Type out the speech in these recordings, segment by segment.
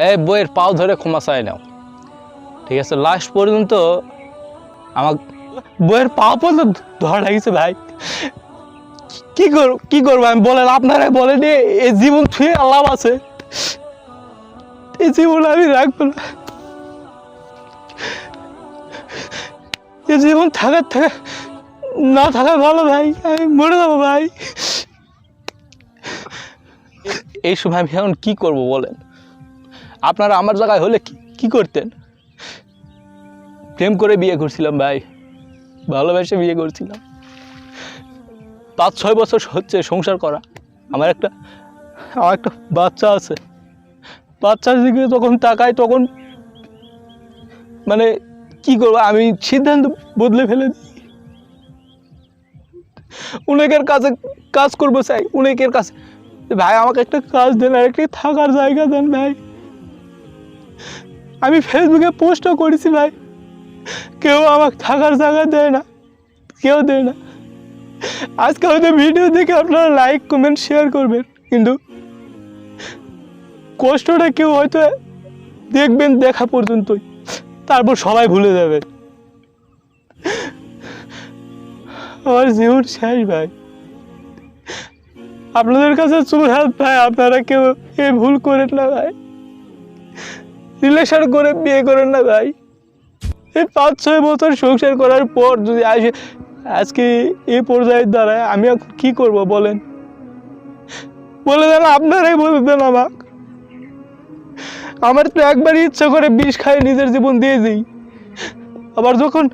এই বইয়ের পাও ধরে ক্ষমা চাই নাও। ঠিক আছে লাস্ট পর্যন্ত আমার বইয়ের পাও পর্যন্ত ধরা লাগিয়েছে ভাই। কি করব কি করব আমি? বলেন, আপনারা বলেন এ- এই জীবন ছুঁয়ে লাভ আছে। এই জীবন আমি রাখব না। এই জীবন থাকার থাকা না থাকা ভালো ভাই। আমি মরে যাব ভাই। এই সময় আমি এখন কি করব বলেন? আপনারা আমার জায়গায় হলে কি করতেন? প্রেম করে বিয়ে করছিলাম ভাই। ভালোবেসে বিয়ে করছিলাম। পাঁচ, ছয় বছর হচ্ছে সংসার করা। আমার একটা আমার একটা বাচ্চা আছে। বাচ্চার দিকে তখন তাকাই তখন মানে কি করব? আমি সিদ্ধান্ত বদলে ফেলে দিই অনেকের কাছে কাজ করব চাই, অনেকের কাছে ভাই, আমাকে একটা কাজ দেন আর একটা থাকার জায়গা দেন, ভাই। আমি ফেসবুকে পোস্টও করেছি ভাই। কেউ আমাকে থাকার জায়গা দেয় না, কেউ দেয় না। আজকে হয়তো ভিডিও দেখে আপনারা লাইক কমেন্ট শেয়ার করবেন, কিন্তু কষ্টটা কেউ হয়তো দেখবেন দেখা পর্যন্তই, তারপর সবাই ভুলে যাবে। আমার জীবন শেষ ভাই। আপনাদের কাছে চুরহাত ভাই, আপনারা কেউ এ ভুল করেন না ভাই। রিলেশন করে বিয়ে করেন না ভাই। এই পাঁচ ছয় বছর সংসার করার পর যদি আসে আজকে এই পর্যায়ে দাঁড়ায় আমি এখন কি করব বলেন? বলে দেন আপনারাই বলে দেন আমাকে। আমার তো একবারই ইচ্ছা করে বিষ খায় নিজের জীবন দিয়ে দিই। আবার যখন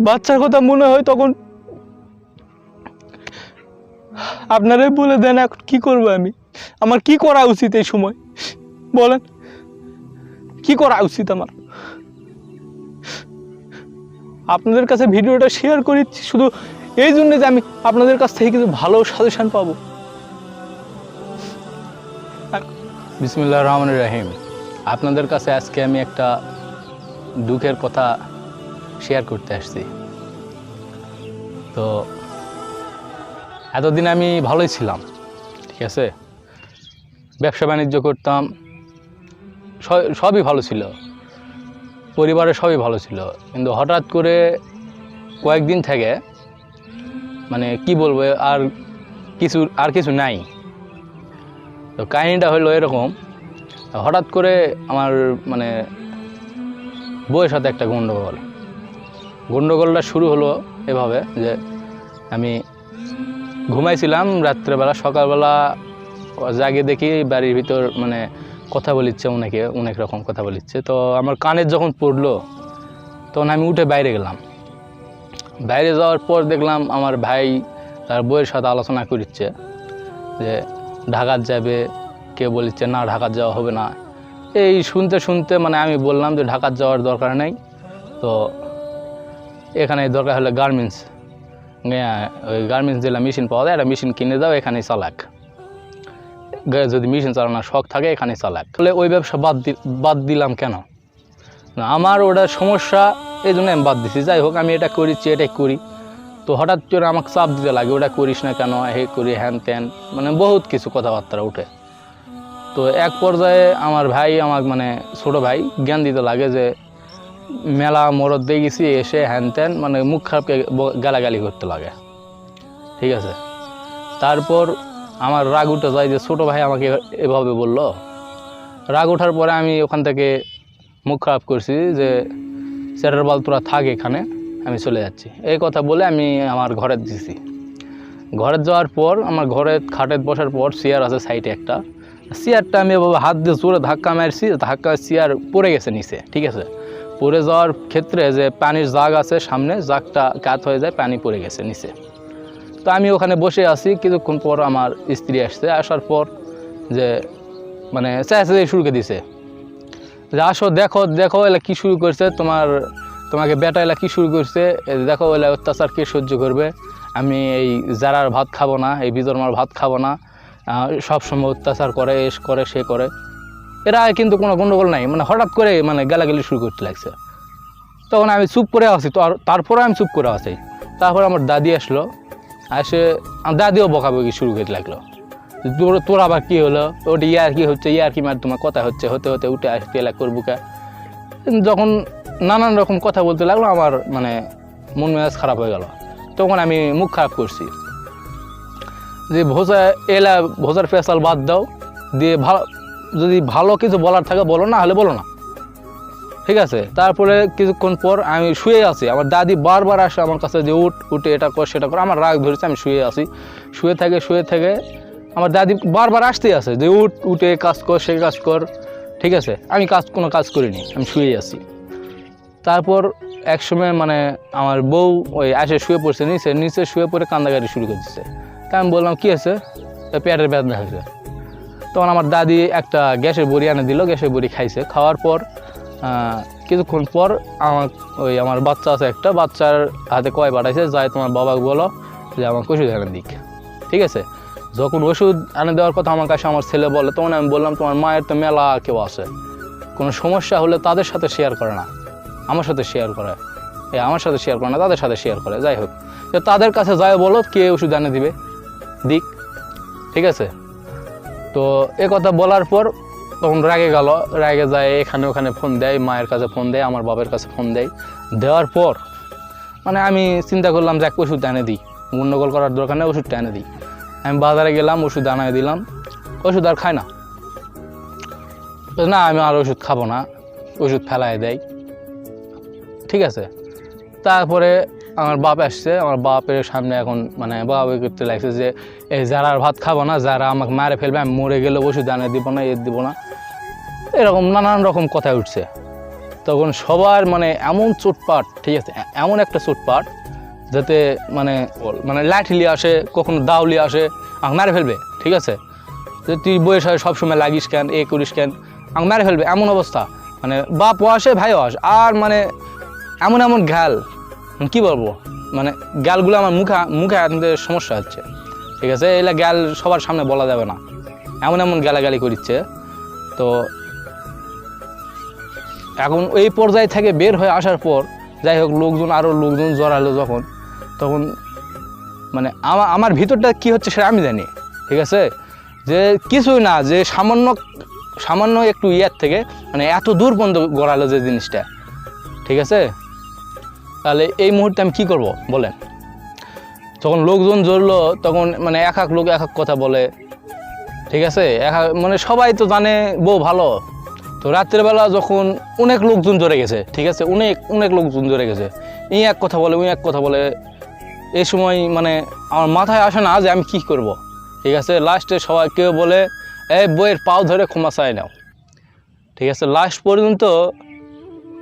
বাচ্চার কথা মনে হয় তখন আপনারাই বলে দেন এখন কি করব আমি? আমার কি করা উচিত এই সময়? বলেন। কি করা উচিত আমার? আপনাদের কাছে ভিডিওটা শেয়ার করেছি শুধু এই জন্য যে আমি আপনাদের কাছ থেকে কিছু ভালো সাজেশন পাবো। বিসমুল্লাহ রহমান রাহিম। আপনাদের কাছে আজকে আমি একটা দুঃখের কথা শেয়ার করতে আসছি। তো, এতদিন আমি ভালোই ছিলাম, ঠিক আছে? ব্যবসা বাণিজ্য করতাম সবই ভালো ছিল। পরিবারে সবই ভালো ছিল। কিন্তু হঠাৎ করে কয়েকদিন থেকে মানে কি বলব, আর কিছু আর কিছু নাই। তো কাহিনিটা হলো এরকম, হঠাৎ করে আমার মানে বউয়ের সাথে একটা গণ্ডগোল গণ্ডগোলটা শুরু হলো এভাবে যে আমি ঘুমাইছিলাম রাত্রেবেলা, সকালবেলা জাগে দেখি বাড়ির ভিতর মানে কথা বলিচ্ছে, অনেকে, অনেক রকম কথা বলিচ্ছে। তো আমার কানের যখন পড়ল, তখন আমি উঠে বাইরে গেলাম। বাইরে যাওয়ার পর দেখলাম আমার ভাই তার বইয়ের সাথে আলোচনা করছে যে, ঢাকার যাবে কে বলিচ্ছে, না, ঢাকার যাওয়া হবে না। এই শুনতে শুনতে মানে আমি বললাম যে, ঢাকার যাওয়ার দরকার নেই। তো এখানে দরকার হলে গার্মেন্টস। ওই গার্মেন্টস জেলা মেশিন পাওয়া যায়, একটা মেশিন কিনে দাও, এখানেই চালাক। যদি মেশিন চালানোর শখ থাকে এখানে চালাক। তাহলে ওই ব্যবসা বাদ বাদ দিলাম কেন? আমার ওটা সমস্যা এই জন্য আমি বাদ দিছি। যাই হোক, আমি এটা করেছি, এটাই করি। তো হঠাৎ করে আমাকে চাপ দিতে লাগে, ওটা করিস না কেন? হে করি, হ্যান ত্যান। মানে বহুত কিছু কথাবার্তা উঠে। তো এক পর্যায়ে আমার ভাই, আমার মানে ছোট ভাই, জ্ঞান দিতে লাগে যে, মেলা মরদ দিয়ে গেছি, এসে হ্যান ত্যান মানে মুখ খারাপকে গালাগালি করতে লাগে। ঠিক আছে? তারপর আমার রাগ উঠে যায় যে ছোটো ভাই আমাকে এভাবে বলল। রাগ ওঠার পরে আমি ওখান থেকে মুখ খারাপ করছি যে, স্যারের বল তোরা থাক এখানে, আমি চলে যাচ্ছি। এই কথা বলে আমি আমার ঘরে দিছি। ঘরে যাওয়ার পর, আমার ঘরে খাটে বসার পর চেয়ার আছে সাইডে একটা। চেয়ারটা আমি এভাবে হাত দিয়ে জোরে ধাক্কা মারছি, ধাক্কা চেয়ার পড়ে গেছে নিচে, ঠিক আছে? পড়ে যাওয়ার ক্ষেত্রে যে পানির জাগ আছে সামনে, জাগটা কাত হয়ে যায়, পানি পড়ে গেছে নিচে। তো আমি ওখানে বসে আছি। কিছুক্ষণ পর আমার স্ত্রী আসছে। আসার পর যে মানে চেঁচাতে শুরুকে দিছে। যে, আসো, দেখো দেখো, এলা কী শুরু করছে? তোমার, তোমাকে বেটা এলা কী শুরু করছে? দেখো, এলা অত্যাচার কে সহ্য করবে? আমি এই জারার ভাত খাব না, এই বিজর্মার ভাত খাব না। সব সময় অত্যাচার করে, এস করে, সে করে। এরা কিন্তু কোনো গণ্ডগোল নাই। মানে হঠাৎ করে মানে গালাগালি শুরু করতে লাগছে। তখন আমি চুপ করে আর, তারপরে আমি চুপ করে আছি। তারপর আমার দাদি আসলো। এসে আমার দাদিও বকাবকি শুরু করতে লাগল। তোর তোর আবার কী হলো? ওটা ইয়ার কি হচ্ছে, ইয়ার কি মার, তোমার কথা হচ্ছে, হতে হতে উঠে আসতে এলাক করব কা? যখন নানান রকম কথা বলতে লাগল, আমার মানে মন মেজাজ খারাপ হয়ে গেল। তখন আমি মুখ খারাপ করছি। যে ভোজা, এলা ভোজার ফেসাল বাদ দাও, দিয়ে ভালো যদি ভালো কিছু বলার থাকে বলো, না হলে বলো না। ঠিক আছে? তারপরে কিছুক্ষণ পর আমি শুয়ে আছি। আমার দাদি বারবার আসে আমার কাছে যে, উঠ, উঠে এটা কর, সেটা কর। আমার রাগ ধরেছে, আমি শুয়ে আছি। শুয়ে থেকে শুয়ে থেকে আমার দাদি বারবার আসতেই আছে যে, উঠ, উঠে, কাজ কর, সে কাজ কর। ঠিক আছে? আমি কাজ, কোনো কাজ করিনি, আমি শুয়েই আছি। তারপর এক সময় মানে আমার বউ ওই আসে শুয়ে পড়ছে নিচে নিচে শুয়ে পড়ে কান্দাকাটি শুরু করে দিচ্ছে তা আমি বললাম, কী আছে পেটের ব্যথা হয়েছে। তখন আমার দাদি একটা গ্যাসের বড়ি এনে দিল, গ্যাসের বড়ি খাইছে। খাওয়ার পর কিছুক্ষণ পর আমার ওই আমার বাচ্চা আছে একটা, বাচ্চার হাতে কয় পাঠাইছে যাই তোমার বাবাকে বলো যে আমাকে ওষুধ এনে দিক। ঠিক আছে? যখন ওষুধ এনে দেওয়ার কথা আমার কাছে আমার ছেলে বলে, তখন আমি বললাম, তোমার মায়ের তো মেলা কেউ আছে। কোনো সমস্যা হলে তাদের সাথে শেয়ার করে না। আমার সাথে শেয়ার করে। এ, আমার সাথে শেয়ার করে না, তাদের সাথে শেয়ার করে। যাই হোক, তো তাদের কাছে যায় বলো, কে ওষুধ এনে দিবে? দিক। ঠিক আছে? তো এ কথা বলার পর তখন রাগে গেল, রাগে যায়, এখানে ওখানে ফোন দেয়, মায়ের কাছে ফোন দেয়, আমার বাবার কাছে ফোন দেয়। দেওয়ার পর মানে আমি চিন্তা করলাম যে এক ওষুধ এনে দিই গণ্ডগোল করার দরকার নেই, ওষুধটা এনে দিই। আমি বাজারে গেলাম, ওষুধ আনায় দিলাম, ওষুধ আর খায় না। না, আমি আর ওষুধ খাব না, ওষুধ ফেলায় দেয়। ঠিক আছে? তারপরে আমার বাপ আসছে, আমার বাপের সামনে এখন মানে বাবা করতে লাগছে যে এই যারা আর ভাত খাব না, যারা আমাকে মারে ফেলবে, আমি মরে গেলে ওষুধ আনে দিব না, এ দিব না। এরকম নানান রকম কথা উঠছে। তখন সবার মানে এমন চোটপাট, ঠিক আছে এমন একটা চোটপাট যাতে মানে মানে লাঠি লিয়ে আসে, কখনো দাও লিয়ে আসে, আমাকে মারে ফেলবে, ঠিক আছে? যে, তুই বয়স হয় সবসময় লাগিস কেন, এ করিস কেন? আমাকে মারে ফেলবে, এমন অবস্থা। মানে বাপও আসে, ভাইও আসে, আর মানে এমন এমন ঘ্যাল কি বলব? মানে গ্যালগুলো আমার মুখে মুখে সমস্যা হচ্ছে। ঠিক আছে? এগুলা গ্যাল সবার সামনে বলা যাবে না। এমন এমন গালাগালি করিচ্ছে। তো এখন এই পর্যায় থেকে বের হয়ে আসার পর, যাই হোক, লোকজন আরও লোকজন জড়ালো যখন, তখন মানে আমার আমার ভিতরটা কি হচ্ছে সেটা আমি জানি। ঠিক আছে? যে কিছুই না, যে সামান্য সামান্য একটু ইয়ের থেকে মানে এত দূর পর্যন্ত গড়ালো যে জিনিসটা। ঠিক আছে? তাহলে এই মুহূর্তে আমি কী করব? বলেন। যখন লোকজন জড়লো, তখন মানে এক এক লোক এক এক কথা বলে। ঠিক আছে? এক মানে সবাই তো জানে বউ ভালো। তো রাত্রেবেলা যখন অনেক লোকজন জড়ে গেছে, ঠিক আছে? অনেক অনেক লোকজন জড়ে গেছে। এই এক কথা বলে, ওই এক কথা বলে। এই সময় মানে আমার মাথায় আসে না যে আমি কি করব। ঠিক আছে? লাস্টে সবাই কেউ বলে এই বইয়ের পাও ধরে ক্ষমা চাই নাও। ঠিক আছে? লাস্ট পর্যন্ত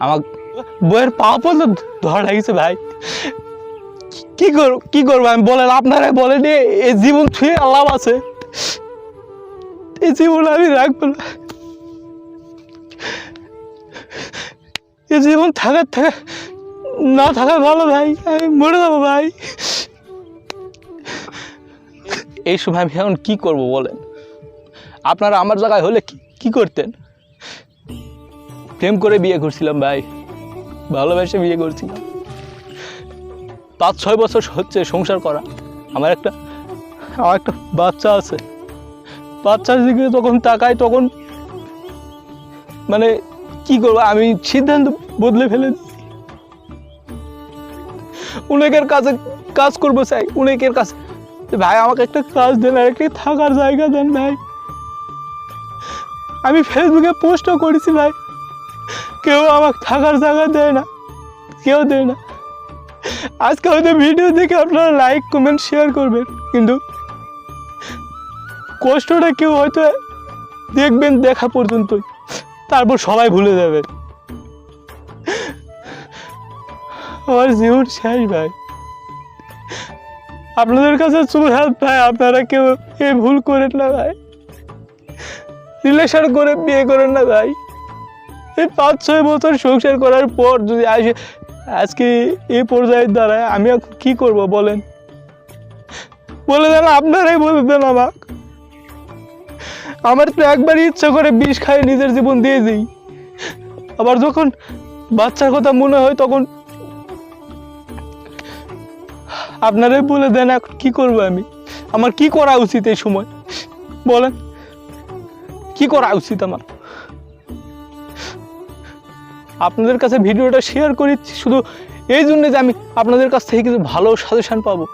আমার বইয়ের পা পর্যন্ত ধরা লাগিয়েছে ভাই। কি করব, কি করব আমি বলেন, আপনারা বলেন এই জীবন ছুঁয়ে লাভ আছে। এই জীবন আমি রাখব না। এই জীবন থাকার থাকা না থাকা ভালো ভাই, আমি মরে যাব ভাই। এই সময় আমি এখন কি করব বলেন? আপনারা আমার জায়গায় হলে কি করতেন? প্রেম করে বিয়ে করছিলাম ভাই। ভালোবেসে বিয়ে করছিলাম। পাঁচ, ছয় বছর হচ্ছে সংসার করা। আমার একটা আমার একটা বাচ্চা আছে। বাচ্চার দিকে তখন তাকাই তখন মানে কি করব, আমি সিদ্ধান্ত বদলে ফেলে। অনেকের কাছে কাজ করব চাই, অনেকের কাছে। ভাই, আমাকে একটা কাজ দেন, আর একটা থাকার জায়গা দেন, ভাই। আমি ফেসবুকে পোস্টও করেছি, ভাই। কেউ আমাকে থাকার জায়গা দেয় না, কেউ দেয় না। আজকে হয়তো ভিডিও দেখে আপনারা লাইক কমেন্ট শেয়ার করবেন, কিন্তু কষ্টটা কেউ হয়তো দেখবেন দেখা পর্যন্ত তারপর সবাই ভুলে যাবে। আমার জীবন শেষ ভাই। আপনাদের কাছে চুরাত ভাই, আপনারা কেউ এ ভুল করেন না ভাই। রিলেশন করে, বিয়ে করেন না ভাই। এই পাঁচ ছয় বছর সংসার করার পর যদি আসে, আজকে এই পর্যায়ে দাঁড়ায় আমি এখন কি করব বলেন? বলে দেন, আপনারাই বলে দেন আমাকে। আমার তো একবারই ইচ্ছা করে বিষ খাই, নিজের জীবন দিয়ে দিই। আবার যখন বাচ্চার কথা মনে হয় তখন আপনারাই বলে দেন, এখন কি করব আমি? আমার কি করা উচিত এই সময়? বলেন, কি করা উচিত আমার আপনাদের কাছে ভিডিওটা শেয়ার করেছি শুধু এই জন্য যে আমি আপনাদের কাছ থেকে কিছু ভালো সাজেশান পাবো।